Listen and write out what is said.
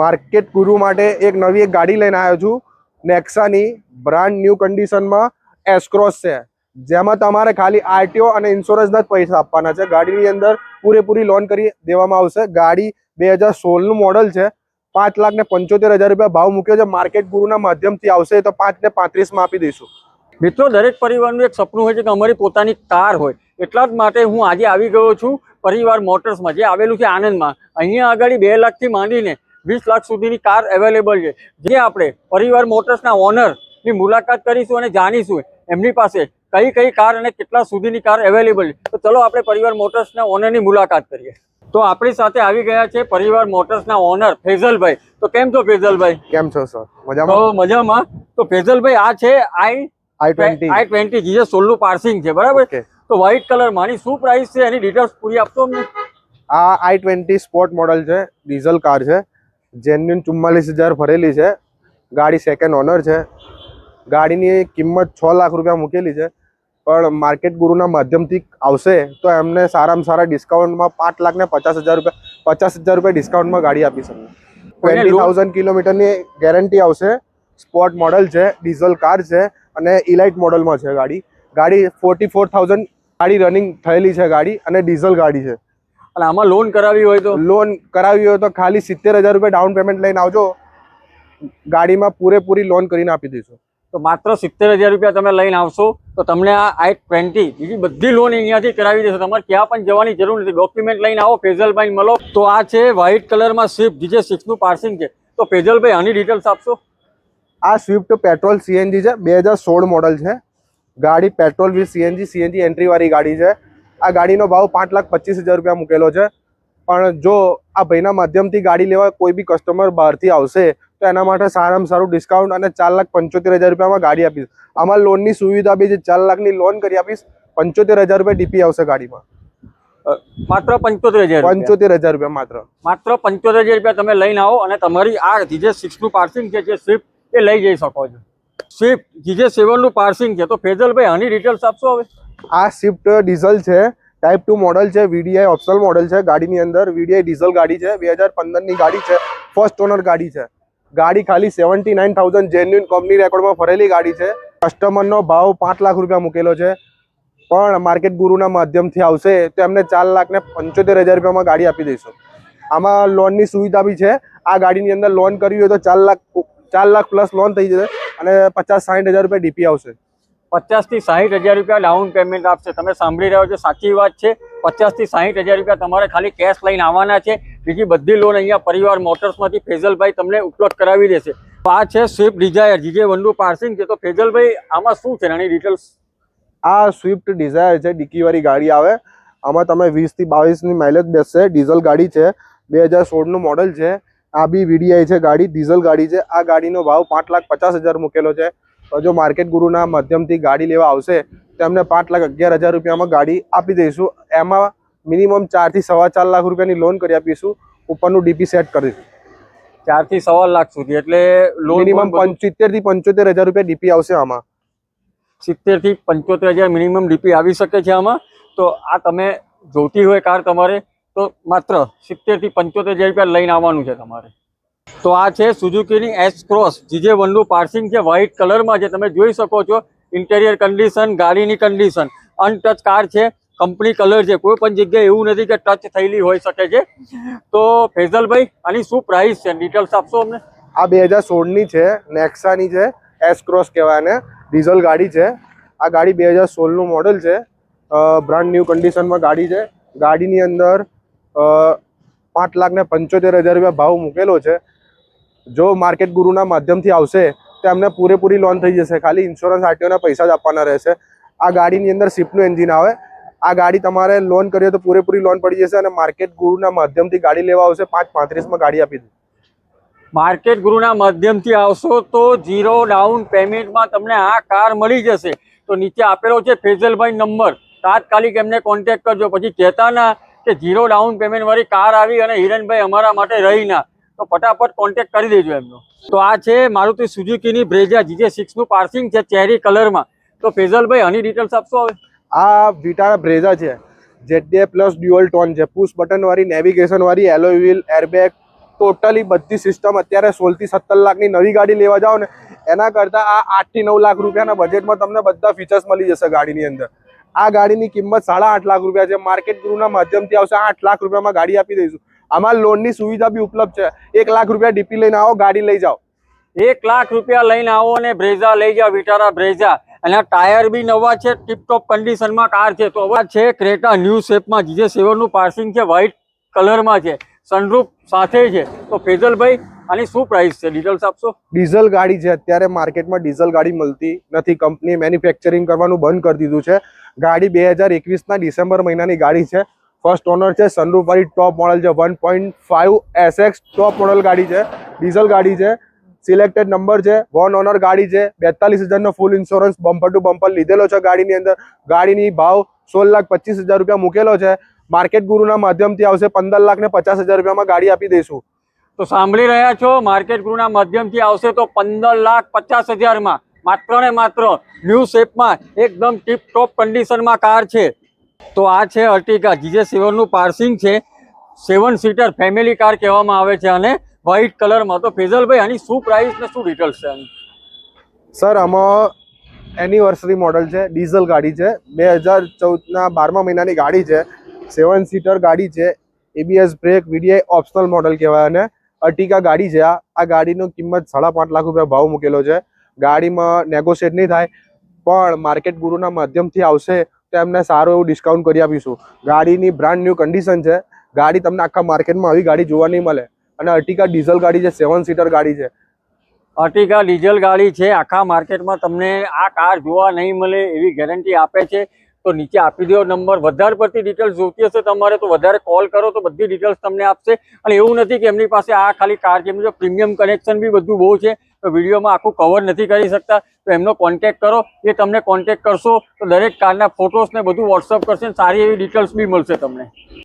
Market ગુરુ માટે એક નવી એક ગાડી લઈને આવ્યો છું. નેક્સાની બ્રાન્ડ ન્યૂ કન્ડિશનમાં એસક્રોસ છે. જેમાં તમારે ખાલી આરટીઓ અને ઇન્સ્યોરન્સના જ પૈસા આપવાના છે. ગાડીની અંદર પૂરેપૂરી લોન કરી દેવામાં આવશે. ગાડી બે હજાર સોળનું મોડલ છે. પાંચ લાખ ને પંચોતેર હજાર રૂપિયા ભાવ મૂક્યો છે. માર્કેટ ગુરુના માધ્યમથી આવશે તો પાંચ ને પાંત્રીસમાં આપી દઈશું. મિત્રો, દરેક પરિવારનું એક સપનું હોય છે કે અમારી પોતાની કાર હોય. એટલા જ માટે હું આજે આવી ગયો છું પરિવાર મોટર્સમાં, જે આવેલું છે આનંદમાં અહીંયા આગળ બે લાખથી માંડીને વીસ લાખ સુધીની કાર અવેલેબલ છે. જે આપણે પરિવાર મોટર્સના ઓનરની મુલાકાત કરીશું અને જાણીશું એમની પાસે કઈ કઈ કાર અને કેટલા સુધીની કાર અવેલેબલ છે. તો ચલો આપણે પરિવાર મોટર્સના ઓનરની મુલાકાત કરીએ. તો આપણી સાથે આવી ગયા છે પરિવાર મોટર્સના ઓનર ફેઝલભાઈ. તો કેમ છો ફેઝલભાઈ? કેમ છો સર? તો મજામાં. મજામાં તો ફેઝલભાઈ આ છે I I twenty. I twenty GJ સોલનું passing છે બરાબર? તો વ્હાઇટ કલર માની શું પ્રાઇસ છે? એની ડિટેલ્સ પૂરી આપશો અમને? આ આઈ ટ્વેન્ટી સ્પોર્ટ મોડલ છે ડીઝલ કાર છે. જેન્યુન ચુમ્માલીસ હજાર ભરેલી છે. ગાડી સેકન્ડ ઓનર છે. ગાડીની કિંમત છ લાખ રૂપિયા મૂકેલી છે. પણ માર્કેટ ગુરુના માધ્યમથી આવશે તો એમને સારામાં સારા ડિસ્કાઉન્ટમાં પાંચ લાખ ને પચાસ હજાર રૂપિયા પચાસ હજાર રૂપિયા ડિસ્કાઉન્ટમાં ગાડી આપી શકું. ટ્વેન્ટી થાઉઝન્ડ કિલોમીટરની ગેરંટી આવશે. સ્પોર્ટ મોડલ છે ડીઝલ કાર છે અને ઇલાઇટ મોડલમાં છે ગાડી. ગાડી ફોર્ટી ફોર થાઉઝન્ડ ગાડી રનિંગ થયેલી છે ગાડી અને ડીઝલ ગાડી છે. અને આમાં લોન કરાવી હોય તો? લોન કરાવી હોય તો ખાલી સિત્તેર હજાર રૂપિયા ડાઉન પેમેન્ટ લઈને આવજો. ગાડીમાં પૂરેપૂરી લોન કરીને આપી દઈશું. તો માત્ર સિત્તેર હજાર રૂપિયા તમે લઈને આવશો તો તમને આ આઈ ટ્વેન્ટી બીજી બધી લોન અહીંયાથી કરાવી દેશો. તમારે ક્યાં પણ જવાની જરૂર નથી. ડોક્યુમેન્ટ લઈને આવો ફેઝલભાઈ મળો. તો આ છે વ્હાઇટ કલરમાં સ્વિફ્ટ જીજે સિક્સનું પાર્સિંગ છે. તો ફેઝલભાઈ આની ડિટેલ્સ આપશો? આ સ્વિફ્ટ પેટ્રોલ સીએનજી છે. બે હજાર સોળ મોડલ છે. ગાડી પેટ્રોલ વિથ સીએનજી સીએનજી એન્ટ્રીવાળી ગાડી છે. આ ગાડીનો ભાવ પાંચ લાખ પચીસ હજાર રૂપિયા મૂકેલો છે. પણ જો આ ભાઈના માધ્યમથી ગાડી લેવા કોઈ બી કસ્ટમર બહારથી આવશે તો એના માટે સારામાં સારું ડિસ્કાઉન્ટ અને ચાર લાખ પંચોતેર હજાર રૂપિયામાં ગાડી આપીશ. આમાં લોનની સુવિધા બી છે ચાર લાખની લોન કરી આપીશ પંચોતેર હજાર રૂપિયા ડીપી આવશે ગાડીમાં. માત્ર પંચોતેર હજાર પંચોતેર હજાર રૂપિયા માત્ર. માત્ર પંચોતેર હજાર રૂપિયા તમે લઈને આવો અને તમારી આ જીજે સિક્સનું પાર્સિંગ છે જે સ્વિફ્ટ એ લઈ જઈ શકો છો. સ્વિફ્ટ જીજે સેવનનું પાર્સિંગ છે તો ફેઝલભાઈ આની ડિટેલ્સ આપશો હવે? આ સ્વિફ્ટ ડીઝલ છે ટાઈપ ટુ મોડલ છે વીડીઆઈ ઓપ્શનલ મોડલ છે, ગાડીની અંદર વીડીઆઈ ડીઝલ ગાડી છે, બે હજાર પંદરની ગાડી છે ફર્સ્ટ ઓનર ગાડી છે. ગાડી ખાલી seventy nine thousand genuine company રેકોર્ડમાં ફરેલી ગાડી છે. કસ્ટમરનો ભાવ પાંચ લાખ રૂપિયા મૂકેલો છે. પણ માર્કેટ ગુરુના માધ્યમથી આવશે તો એમને ચાર લાખ ને પંચોતેર હજાર રૂપિયામાં ગાડી આપી દઈશું. આમાં લોનની સુવિધા બી છે. આ ગાડીની અંદર લોન કરવી હોય તો ચાર લાખ ચાર લાખ પ્લસ લોન થઈ જશે અને પચાસ સાઠ હજાર રૂપિયા ડીપી આવશે. પચાસથી સાહીઠ હજાર રૂપિયા ડાઉન પેમેન્ટ આપશે. તમે સાંભળી રહ્યો છો, સાચી વાત છે. પચાસથી સાહીઠ હજાર રૂપિયા તમારે ખાલી કેશ લઈને આવવાના છે. બીજી બધી લોન અહીંયા પરિવાર મોટર્સમાંથી ફેઝલભાઈ તમને ઉપલબ્ધ કરાવી દેશે. આ છે સ્વિફ્ટ ડિઝાયર જીજે વનનું પાર્સિંગ છે. તો ફેઝલભાઈ, આમાં શું છે? એની ડિટેલ્સ આ સ્વિફ્ટ ડિઝાયર છે ડીકીવાળી ગાડી આવે. આમાં તમે વીસથી બાવીસની માઇલેજ બેસશે. ડીઝલ ગાડી છે. બે હજાર સોળનું મોડલ છે. આ બી વીડીઆઈ છે ગાડી, ડીઝલ ગાડી છે. આ ગાડીનો ભાવ પાંચ લાખ પચાસ હજાર મૂકેલો છે. તો જો માર્કેટ ગુરુના માધ્યમથી ગાડી લેવા આવશે તો એમને પાંચ લાખ અગિયાર હજાર રૂપિયામાં ગાડી આપી દઈશું. એમાં મિનિમમ ચારથી સવા ચાર લાખ રૂપિયાની લોન કરી આપીશું. ઉપરનું ડીપી સેટ કરીશું ચારથી સવા લાખ સુધી એટલે લોન મિનિમમ પંચોતેરથી પંચોતેર હજાર રૂપિયા ડીપી આવશે આમાં. સિત્તેરથી પંચોતેર હજાર મિનિમમ ડીપી આવી શકે છે આમાં. તો આ તમે જોતી હોય કાર તમારે તો માત્ર સિત્તેરથી પંચોતેર હજાર રૂપિયા લઈને આવવાનું છે તમારે. તો આ છે સુઝુકીની એસ ક્રોસ જીજે વનનું પાર્સિંગ છે વ્હાઇટ કલરમાં છે, તમે જોઈ શકો છો ઇન્ટેરિયર કન્ડિશન ગાડીની કન્ડિશન અનટચ કાર છે કંપની કલર છે, કોઈ પણ જગ્યાએ એવું નથી કે ટચ થયેલી હોઈ શકે છે. તો ફેઝલભાઈ, આની શું પ્રાઇસ છે? ડિટેલ્સ આપશો અમને? આ બે હજાર સોળની છે નેક્સાની છે એસ ક્રોસ કહેવાય ને ડીઝલ ગાડી છે. આ ગાડી બે હજાર સોળનું મોડલ છે બ્રાન્ડ ન્યૂ કન્ડિશનમાં ગાડી છે. ગાડીની અંદર પાંચ લાખ ને પંચોતેર હજાર રૂપિયા ભાવ મૂકેલો છે. જો માર્કેટ ગુરુના માધ્યમથી આવશે, તો એમને પૂરેપૂરી લોન થઈ જશે. ખાલી ઇન્સ્યોરન્સ આરટીઓના પૈસા જ આપવાના રહેશે. આ ગાડીની અંદર સિફ્ટનું એન્જિન આવે. આ ગાડી તમારે લોન કરીએ તો પૂરેપૂરી લોન પડી જશે અને માર્કેટ ગુરુના માધ્યમથી ગાડી લેવા આવશે. પાંચ પાંત્રીસમાં ગાડી આપી દીધી માર્કેટ ગુરુના માધ્યમથી આવશો તો ઝીરો ડાઉન પેમેન્ટમાં તમને આ કાર મળી જશે. તો નીચે આપેલો છે ફેઝલભાઈ નંબર. તાત્કાલિક એમને કોન્ટેક્ટ કરજો. પછી કહેતા ના કે ઝીરો ડાઉન પેમેન્ટવાળી કાર આવી અને હિરણભાઈ અમારા માટે રહી ના. તો ફટાફટ કોન્ટેક્ટ કરી દેજો એમનો. તો આ છે મારુતિ સુઝુકીની બ્રેઝા જીજે સિક્સનું પાર્સિંગ છે ચેરી કલરમાં. તો ફેઝલભાઈ, આની ડિટેલ્સ આપશો હવે? આ વિટાના બ્રેઝા છે. જેટીએ પ્લસ ડ્યુઅલ ટોન છે. પુશ બટનવાળી નેવિગેશનવાળી navigation alloy wheel airbag totally બધી સિસ્ટમ અત્યારે સોળથી સત્તર લાખની નવી ગાડી લેવા જાઓ ને, એના કરતાં આ આઠથી નવ લાખ રૂપિયાના બજેટમાં તમને બધા ફીચર્સ મળી જશે ગાડીની અંદર. આ ગાડીની કિંમત સાડા આઠ લાખ રૂપિયા છે. માર્કેટ ગુરુના માધ્યમથી આવશે આઠ લાખ રૂપિયામાં ગાડી આપી દઈશું. આમાં લોનની સુવિધા બી ઉપલબ્ધ છે. એક લાખ રૂપિયા ડીપી લઈને આવો ગાડી લઈ જાઓ. એક લાખ રૂપિયા લઈને આવો અને બ્રેઝા લઈ જાઓ વિટારા બ્રેઝા. એના ટાયર બી નવા છે ટીપટોપ કન્ડિશનમાં કાર છે. તો અવાજ છે ક્રેટા ન્યૂ શેપમાં જીજે સેવનનું પાર્સિંગ છે વ્હાઇટ કલરમાં છે. સનરૂફ સાથે છે. તો ફેઝલભાઈ આની શું પ્રાઇસ છે? ડિટેલ્સ આપશો? ડીઝલ ગાડી છે. અત્યારે માર્કેટમાં ડીઝલ ગાડી મળતી નથી. કંપની મેન્યુફેક્ચરિંગ કરવાનું બંધ કરી દીધું છે. ગાડી બે હજાર એકવીસના ડિસેમ્બર મહિનાની ગાડી છે. ફર્સ્ટ ઓનર છે સનરૂફ વાળી ટોપ મોડલ છે one point five SX top model ગાડી છે ડીઝલ ગાડી છે સિલેક્ટેડ નંબર છે વન ઓનર ગાડી છે, બેતાલીસ હજારનો full insurance bumper to bumper લીધેલો છે ગાડીની અંદર. ગાડીની ભાવ સોળ લાખ પચીસ હજાર રૂપિયા મૂકેલો છે. માર્કેટ ગુરુના માધ્યમથી આવશે પંદર લાખ ને પચાસ હજાર રૂપિયામાં ગાડી આપી દઈશું. તો સાંભળી રહ્યા છો માર્કેટ ગુરુના માધ્યમથી આવશે તો પંદર લાખ પચાસ હજારમાં. માત્ર ને માત્ર ન્યૂ શેપમાં એકદમ ટીપ ટોપ કન્ડિશનમાં કાર છે. તો આ છે અર્ટિકા જીજે સેવનનું પાર્સિંગ છે. સેવન સીટર ફેમિલી કાર કહેવામાં આવે છે અને વ્હાઇટ કલરમાં. તો ફેઝલભાઈ, આની શું પ્રાઇસ ને શું ડિટેલ્સ છે સર, આમાં એનિવર્સરી મોડલ છે ડીઝલ ગાડી છે. બે હજાર ચૌદના બારમા મહિનાની ગાડી છે. સેવન સીટર ગાડી છે ABS brake VDI optional model કહેવાય અને અર્ટિકા ગાડી છે. આ આ ગાડીનો કિંમત સાડા પાંચ લાખ રૂપિયા ભાવ મૂકેલો છે. ગાડીમાં નેગોશિએટ નહીં થાય, પણ માર્કેટ ગુરુના માધ્યમથી આવશે તો એમને સારું એવું ડિસ્કાઉન્ટ કરી આપીશું. ગાડીની બ્રાન્ડ ન્યૂ કન્ડિશન છે. ગાડી તમને આખા માર્કેટમાં આવી ગાડી જોવા નહીં મળે. અને અર્ટિકા ડીઝલ ગાડી છે સેવન સીટર ગાડી છે. અર્ટિકા ડીઝલ ગાડી છે, આખા માર્કેટમાં તમને આ કાર જોવા નહીં મળે એવી ગેરંટી આપે છે. તો નીચે આપી દો નંબર. વધારે પડતી ડિટેલ્સ જોતી હશે તમારે તો વધારે કોલ કરો તો બધી ડિટેલ્સ તમને આપશે. અને એવું નથી કે એમની પાસે આ ખાલી કાર છે એમનું પ્રીમિયમ કનેક્શન બી બધું બહુ છે. તો વિડીયોમાં આખું કવર નથી કરી શકતા. તો એમનો કોન્ટેક કરો. એ તમને કોન્ટેક કરશો. તો દરેક કારના ફોટોસ ને બધું વોટ્સઅપ કરશે સારી એવી ડિટેલ્સ બી મળશે તમને.